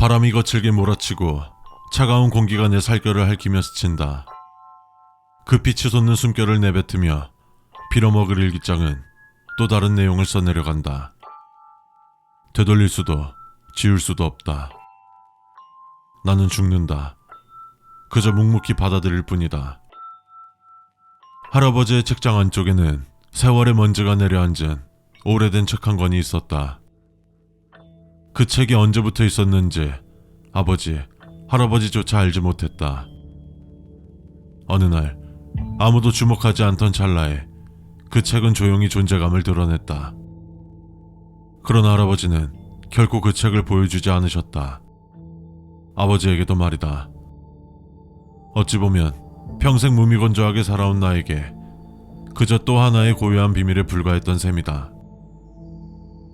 바람이 거칠게 몰아치고 차가운 공기가 내 살결을 핥히며 스친다. 급히 치솟는 숨결을 내뱉으며 빌어먹을 일기장은 또 다른 내용을 써내려간다. 되돌릴 수도 지울 수도 없다. 나는 죽는다. 그저 묵묵히 받아들일 뿐이다. 할아버지의 책장 안쪽에는 세월의 먼지가 내려앉은 오래된 책 한 권이 있었다. 그 책이 언제부터 있었는지 아버지, 할아버지조차 알지 못했다. 어느 날 아무도 주목하지 않던 찰나에 그 책은 조용히 존재감을 드러냈다. 그러나 할아버지는 결코 그 책을 보여주지 않으셨다. 아버지에게도 말이다. 어찌 보면 평생 무미건조하게 살아온 나에게 그저 또 하나의 고요한 비밀에 불과했던 셈이다.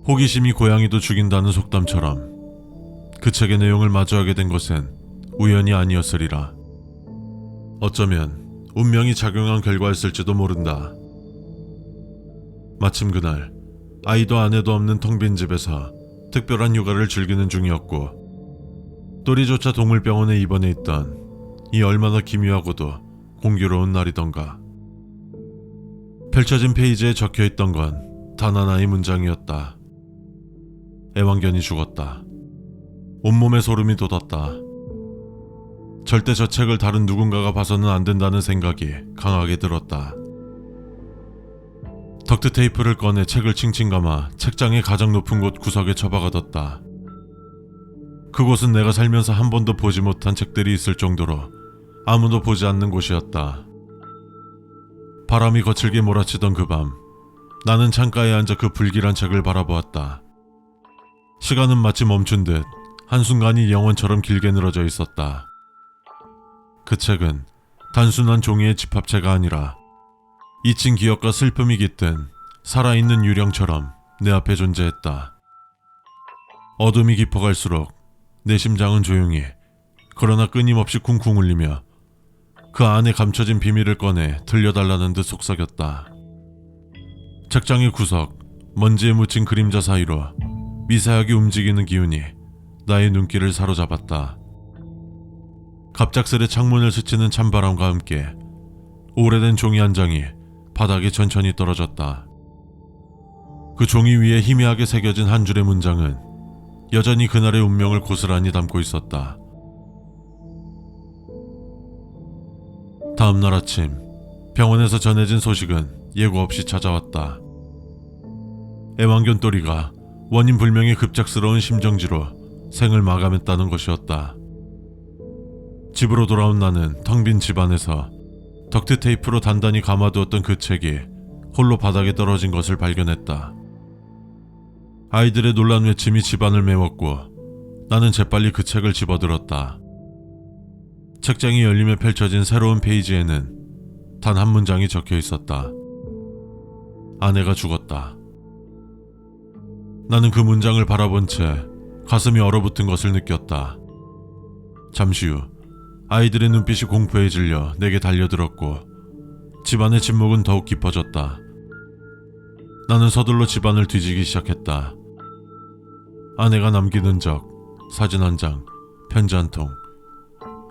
호기심이 고양이도 죽인다는 속담처럼 그 책의 내용을 마주하게 된 것은 우연이 아니었으리라. 어쩌면 운명이 작용한 결과였을지도 모른다. 마침 그날 아이도 아내도 없는 텅 빈 집에서 특별한 휴가를 즐기는 중이었고 또리조차 동물병원에 입원해 있던 이 얼마나 기묘하고도 공교로운 날이던가. 펼쳐진 페이지에 적혀 있던 건 단 하나의 문장이었다. 애완견이 죽었다. 온몸에 소름이 돋았다. 절대 저 책을 다른 누군가가 봐서는 안 된다는 생각이 강하게 들었다. 덕트 테이프를 꺼내 책을 칭칭 감아 책장의 가장 높은 곳 구석에 처박아뒀다. 그곳은 내가 살면서 한 번도 보지 못한 책들이 있을 정도로 아무도 보지 않는 곳이었다. 바람이 거칠게 몰아치던 그 밤, 나는 창가에 앉아 그 불길한 책을 바라보았다. 시간은 마치 멈춘 듯 한순간이 영원처럼 길게 늘어져 있었다. 그 책은 단순한 종이의 집합체가 아니라 잊힌 기억과 슬픔이 깃든 살아있는 유령처럼 내 앞에 존재했다. 어둠이 깊어갈수록 내 심장은 조용히 그러나 끊임없이 쿵쿵 울리며 그 안에 감춰진 비밀을 꺼내 들려달라는 듯 속삭였다. 책장의 구석, 먼지에 묻힌 그림자 사이로 미세하게 움직이는 기운이 나의 눈길을 사로잡았다. 갑작스레 창문을 스치는 찬바람과 함께 오래된 종이 한 장이 바닥에 천천히 떨어졌다. 그 종이 위에 희미하게 새겨진 한 줄의 문장은 여전히 그날의 운명을 고스란히 담고 있었다. 다음 날 아침 병원에서 전해진 소식은 예고 없이 찾아왔다. 애완견 또리가 원인 불명의 급작스러운 심정지로 생을 마감했다는 것이었다. 집으로 돌아온 나는 텅 빈 집안에서 덕트 테이프로 단단히 감아두었던 그 책이 홀로 바닥에 떨어진 것을 발견했다. 아이들의 놀란 외침이 집안을 메웠고 나는 재빨리 그 책을 집어들었다. 책장이 열리며 펼쳐진 새로운 페이지에는 단 한 문장이 적혀 있었다. 아내가 죽었다. 나는 그 문장을 바라본 채 가슴이 얼어붙은 것을 느꼈다. 잠시 후 아이들의 눈빛이 공포에 질려 내게 달려들었고 집안의 침묵은 더욱 깊어졌다. 나는 서둘러 집안을 뒤지기 시작했다. 아내가 남긴 흔적, 사진 한 장, 편지 한 통.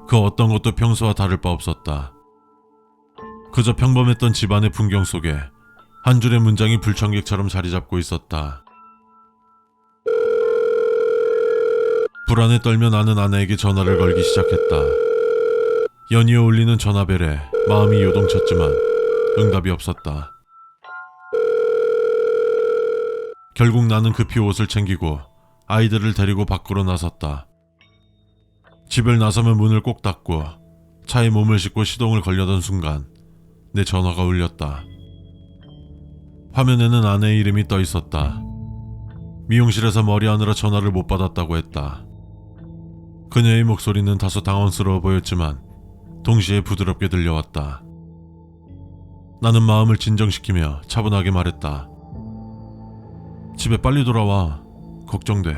그 어떤 것도 평소와 다를 바 없었다. 그저 평범했던 집안의 풍경 속에 한 줄의 문장이 불청객처럼 자리 잡고 있었다. 불안에 떨며 나는 아내에게 전화를 걸기 시작했다. 연이어 울리는 전화벨에 마음이 요동쳤지만 응답이 없었다. 결국 나는 급히 옷을 챙기고 아이들을 데리고 밖으로 나섰다. 집을 나서면 문을 꼭 닫고 차에 몸을 싣고 시동을 걸려던 순간 내 전화가 울렸다. 화면에는 아내의 이름이 떠 있었다. 미용실에서 머리하느라 전화를 못 받았다고 했다. 그녀의 목소리는 다소 당황스러워 보였지만 동시에 부드럽게 들려왔다. 나는 마음을 진정시키며 차분하게 말했다. 집에 빨리 돌아와. 걱정돼.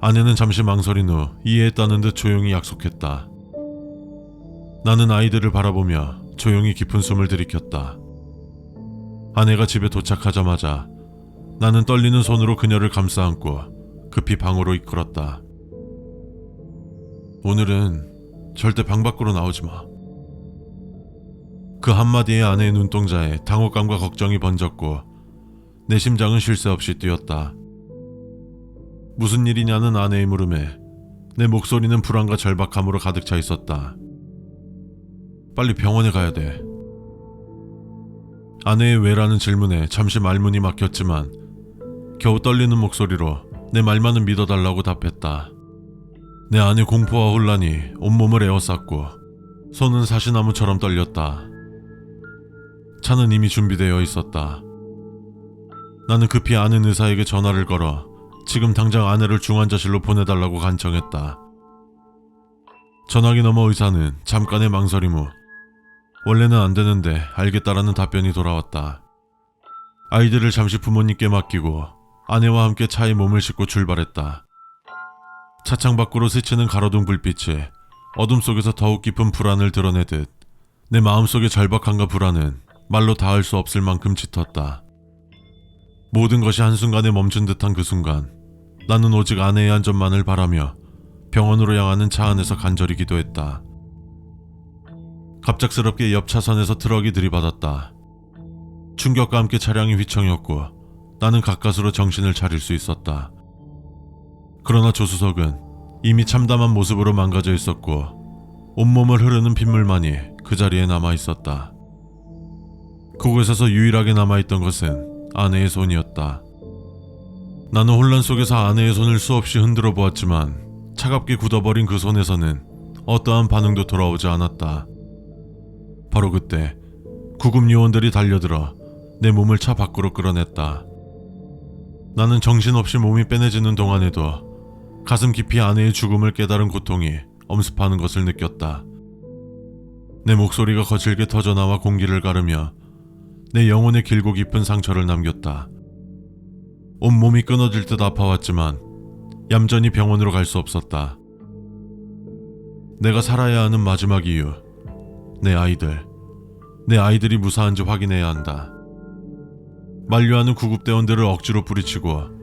아내는 잠시 망설인 후 이해했다는 듯 조용히 약속했다. 나는 아이들을 바라보며 조용히 깊은 숨을 들이켰다. 아내가 집에 도착하자마자 나는 떨리는 손으로 그녀를 감싸 안고 급히 방으로 이끌었다. 오늘은 절대 방 밖으로 나오지 마. 그 한마디에 아내의 눈동자에 당혹감과 걱정이 번졌고 내 심장은 쉴 새 없이 뛰었다. 무슨 일이냐는 아내의 물음에 내 목소리는 불안과 절박함으로 가득 차 있었다. 빨리 병원에 가야 돼. 아내의 왜라는 질문에 잠시 말문이 막혔지만 겨우 떨리는 목소리로 내 말만은 믿어달라고 답했다. 내 안의 공포와 혼란이 온몸을 에워쌌고 손은 사시나무처럼 떨렸다. 차는 이미 준비되어 있었다. 나는 급히 아는 의사에게 전화를 걸어 지금 당장 아내를 중환자실로 보내달라고 간청했다. 전화기 너머 의사는 잠깐의 망설임 후 원래는 안 되는데 알겠다라는 답변이 돌아왔다. 아이들을 잠시 부모님께 맡기고 아내와 함께 차에 몸을 싣고 출발했다. 차창 밖으로 스치는 가로등 불빛이 어둠 속에서 더욱 깊은 불안을 드러내듯 내 마음속의 절박함과 불안은 말로 닿을 수 없을 만큼 짙었다. 모든 것이 한순간에 멈춘 듯한 그 순간 나는 오직 아내의 안전만을 바라며 병원으로 향하는 차 안에서 간절히 기도했다. 갑작스럽게 옆 차선에서 트럭이 들이받았다. 충격과 함께 차량이 휘청였고 나는 가까스로 정신을 차릴 수 있었다. 그러나 조수석은 이미 참담한 모습으로 망가져 있었고 온몸을 흐르는 핏물만이 그 자리에 남아 있었다. 그곳에서 유일하게 남아있던 것은 아내의 손이었다. 나는 혼란 속에서 아내의 손을 수없이 흔들어 보았지만 차갑게 굳어버린 그 손에서는 어떠한 반응도 돌아오지 않았다. 바로 그때 구급 요원들이 달려들어 내 몸을 차 밖으로 끌어냈다. 나는 정신없이 몸이 빼내지는 동안에도 가슴 깊이 아내의 죽음을 깨달은 고통이 엄습하는 것을 느꼈다. 내 목소리가 거칠게 터져나와 공기를 가르며 내 영혼의 길고 깊은 상처를 남겼다. 온몸이 끊어질 듯 아파왔지만 얌전히 병원으로 갈 수 없었다. 내가 살아야 하는 마지막 이유. 내 아이들. 내 아이들이 무사한지 확인해야 한다. 만류하는 구급대원들을 억지로 뿌리치고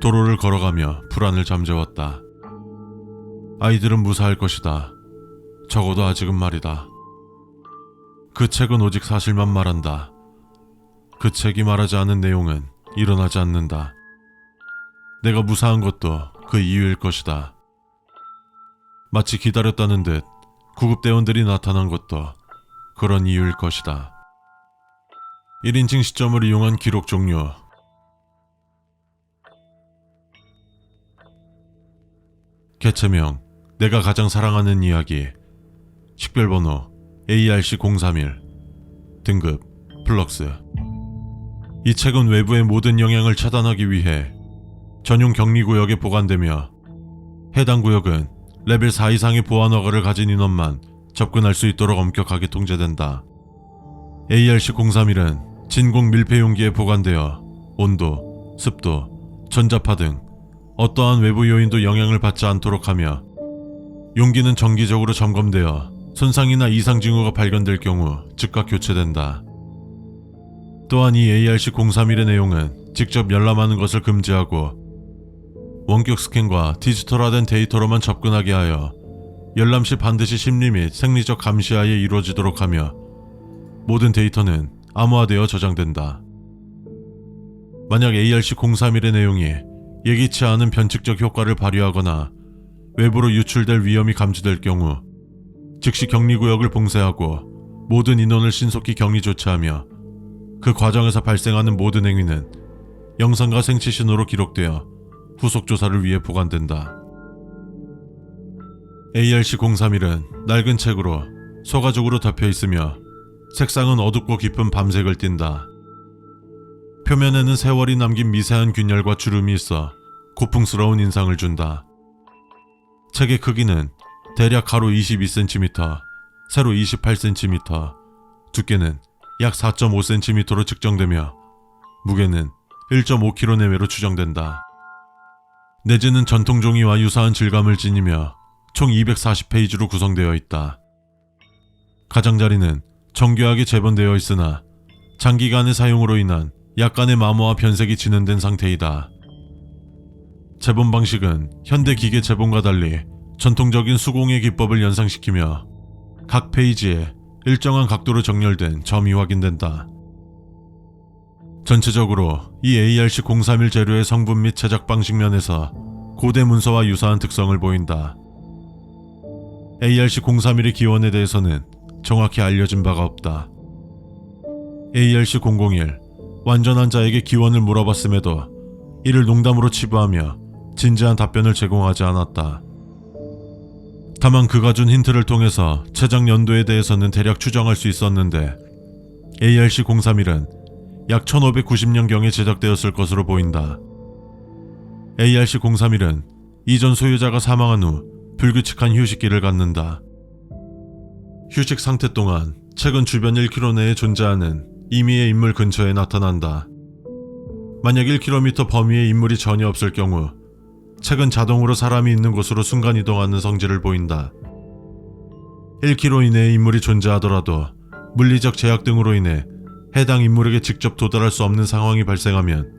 도로를 걸어가며 불안을 잠재웠다. 아이들은 무사할 것이다. 적어도 아직은 말이다. 그 책은 오직 사실만 말한다. 그 책이 말하지 않은 내용은 일어나지 않는다. 내가 무사한 것도 그 이유일 것이다. 마치 기다렸다는 듯 구급대원들이 나타난 것도 그런 이유일 것이다. 1인칭 시점을 이용한 기록 종료. 개체명, 내가 가장 사랑하는 이야기. 식별번호 ARC031. 등급, 플럭스. 이 책은 외부의 모든 영향을 차단하기 위해 전용 격리 구역에 보관되며 해당 구역은 레벨 4 이상의 보안 허가를 가진 인원만 접근할 수 있도록 엄격하게 통제된다. ARC-031은 진공 밀폐 용기에 보관되어 온도, 습도, 전자파 등 어떠한 외부 요인도 영향을 받지 않도록 하며 용기는 정기적으로 점검되어 손상이나 이상 징후가 발견될 경우 즉각 교체된다. 또한 이 ARC-031의 내용은 직접 열람하는 것을 금지하고 원격 스캔과 디지털화된 데이터로만 접근하게 하여 열람 시 반드시 심리 및 생리적 감시하에 이루어지도록 하며 모든 데이터는 암호화되어 저장된다. 만약 ARC-031의 내용이 예기치 않은 변칙적 효과를 발휘하거나 외부로 유출될 위험이 감지될 경우 즉시 격리구역을 봉쇄하고 모든 인원을 신속히 격리 조치하며 그 과정에서 발생하는 모든 행위는 영상과 생체 신호로 기록되어 후속 조사를 위해 보관된다. ARC-031은 낡은 책으로 소가죽으로 덮여 있으며 색상은 어둡고 깊은 밤색을 띈다. 표면에는 세월이 남긴 미세한 균열과 주름이 있어 고풍스러운 인상을 준다. 책의 크기는 대략 가로 22cm, 세로 28cm, 두께는 약 4.5cm로 측정되며 무게는 1.5kg 내외로 추정된다. 내지는 전통 종이와 유사한 질감을 지니며 총 240페이지로 구성되어 있다. 가장자리는 정교하게 재본되어 있으나 장기간의 사용으로 인한 약간의 마모와 변색이 진행된 상태이다. 재본 방식은 현대 기계 재본과 달리 전통적인 수공예 기법을 연상시키며 각 페이지에 일정한 각도로 정렬된 점이 확인된다. 전체적으로 이 ARC031 재료의 성분 및 제작 방식 면에서 고대 문서와 유사한 특성을 보인다. ARC031의 기원에 대해서는 정확히 알려진 바가 없다. ARC001 완전한 자에게 기원을 물어봤음에도 이를 농담으로 치부하며 진지한 답변을 제공하지 않았다. 다만 그가 준 힌트를 통해서 제작 연도에 대해서는 대략 추정할 수 있었는데 ARC031은 약 1590년경에 제작되었을 것으로 보인다. ARC031은 이전 소유자가 사망한 후 불규칙한 휴식기를 갖는다. 휴식 상태 동안 최근 주변 1km 내에 존재하는 임의의 인물 근처에 나타난다. 만약 1km 범위의 인물이 전혀 없을 경우 책은 자동으로 사람이 있는 곳으로 순간 이동하는 성질을 보인다. 1km 이내의 인물이 존재하더라도 물리적 제약 등으로 인해 해당 인물에게 직접 도달할 수 없는 상황이 발생하면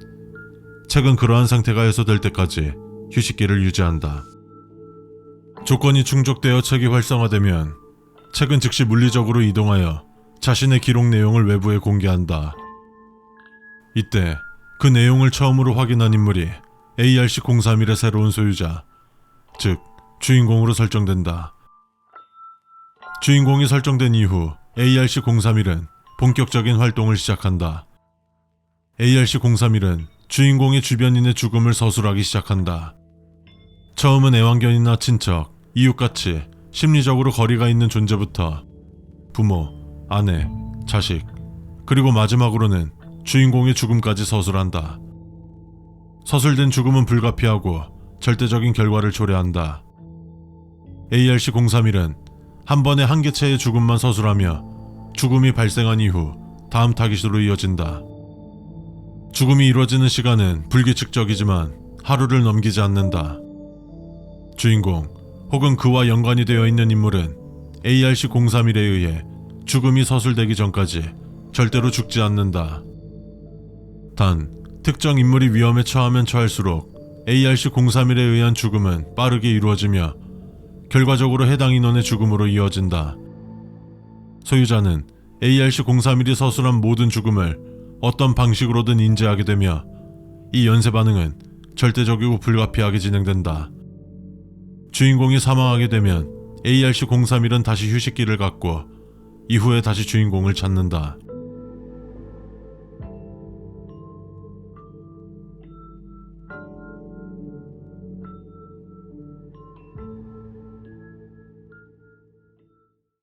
책은 그러한 상태가 해소될 때까지 휴식기를 유지한다. 조건이 충족되어 책이 활성화되면 책은 즉시 물리적으로 이동하여 자신의 기록 내용을 외부에 공개한다. 이때 그 내용을 처음으로 확인한 인물이 ARC-031의 새로운 소유자, 즉 주인공으로 설정된다. 주인공이 설정된 이후 ARC-031은 본격적인 활동을 시작한다. ARC-031은 주인공의 주변인의 죽음을 서술하기 시작한다. 처음은 애완견이나 친척, 이웃같이 심리적으로 거리가 있는 존재부터 부모, 아내, 자식, 그리고 마지막으로는 주인공의 죽음까지 서술한다. 서술된 죽음은 불가피하고 절대적인 결과를 초래한다. ARC-031은 한 번에 한 개체의 죽음만 서술하며 죽음이 발생한 이후 다음 타깃으로 이어진다. 죽음이 이루어지는 시간은 불규칙적이지만 하루를 넘기지 않는다. 주인공 혹은 그와 연관이 되어 있는 인물은 ARC-031에 의해 죽음이 서술되기 전까지 절대로 죽지 않는다. 단, 특정 인물이 위험에 처하면 처할수록 ARC-031에 의한 죽음은 빠르게 이루어지며 결과적으로 해당 인원의 죽음으로 이어진다. 소유자는 ARC-031이 서술한 모든 죽음을 어떤 방식으로든 인지하게 되며 이 연쇄 반응은 절대적이고 불가피하게 진행된다. 주인공이 사망하게 되면 ARC-031은 다시 휴식기를 갖고 이후에 다시 주인공을 찾는다.